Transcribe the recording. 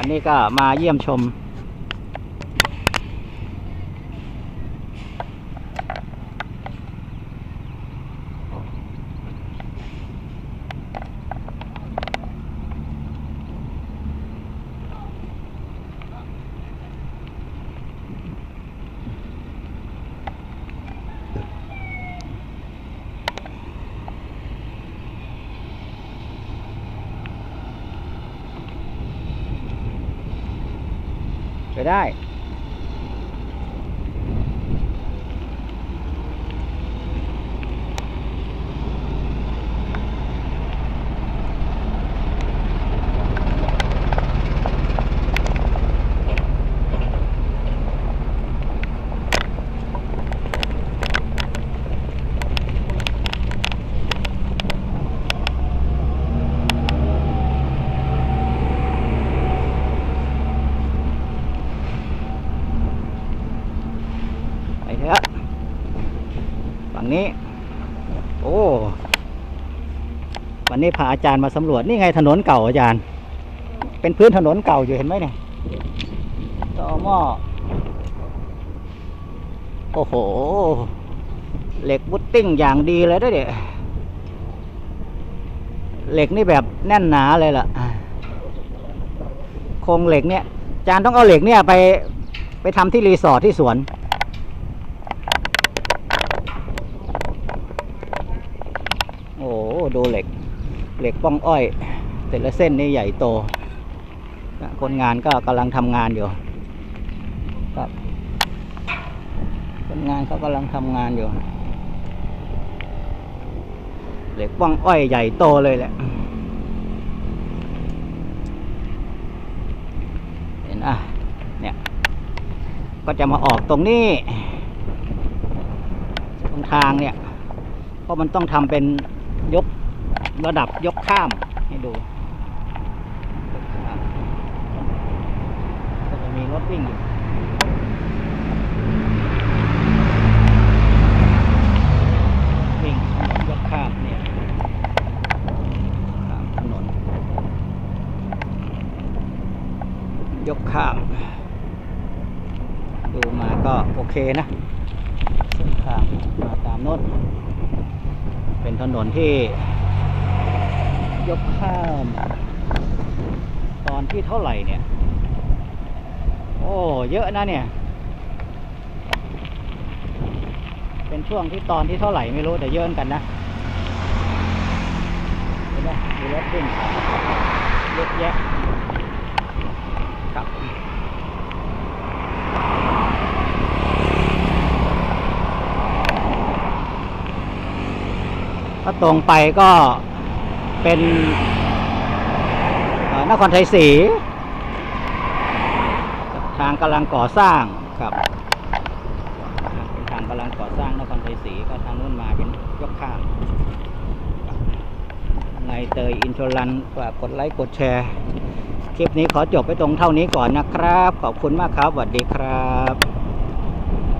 วันนี้ก็มาเยี่ยมชม ไปได้ ไปเถอะ ฝั่งนี้ โอ้ วันนี้พาอาจารย์มาสำรวจนี่ไงถนนเก่าอาจารย์ เป็นพื้นถนนเก่าอยู่เห็นไหมเนี่ยต่อหม้อโอ้โห เหล็กบุตติ้งอย่างดีเลยด้วยเด็เหล็กนี่แบบแน่นหนาเลยล่ะโครงเหล็กเนี่ยอาจารย์ต้องเอาเหล็กเนี่ยไปไปทำที่รีสอร์ทที่สวน โอ้โหดูเหล็ก เหล็กป้องอ้อย แต่ละเส้นนี่ใหญ่โต คนงานก็กำลังทำงานอยู่ครับคนงานเขากำลังทำงานอยู่ เหล็กป้องอ้อยใหญ่โตเลยแหละเห็นอะเนี่ย ก็จะมาออกตรงนี้ ตรงทางเนี่ย เพราะมันต้องทำเป็น ระดับยกข้ามให้ดูก็จะมีรถวิ่งอยู่วิ่งยกข้ามเนี่ยข้ามถนนยกข้าม ดูมาก็โอเคนะเส้นทางมาตามโน้นเป็นถนนที่ ยกข้าม ตอนที่เท่าไหร่เนี่ย โอ้เยอะนะเนี่ย เป็นช่วงที่ตอนที่เท่าไหร่ไม่รู้แต่เยอะกันนะเห็นไหมมีรถวิ่งเยอะแยะครับถ้าตรงไปก็ เป็นเอ่อนครไทยศรีทางกำลังก่อสร้างครับเป็นทางกำลังก่อสร้างนครไทยศรีก็ทางนู้นมาเป็นยกข้ามในเตยอินชลันฝากกดไลค์กดแชร์ คลิปนี้ขอจบไปตรงเท่านี้ก่อนนะครับ ขอบคุณมากครับสวัสดีครับ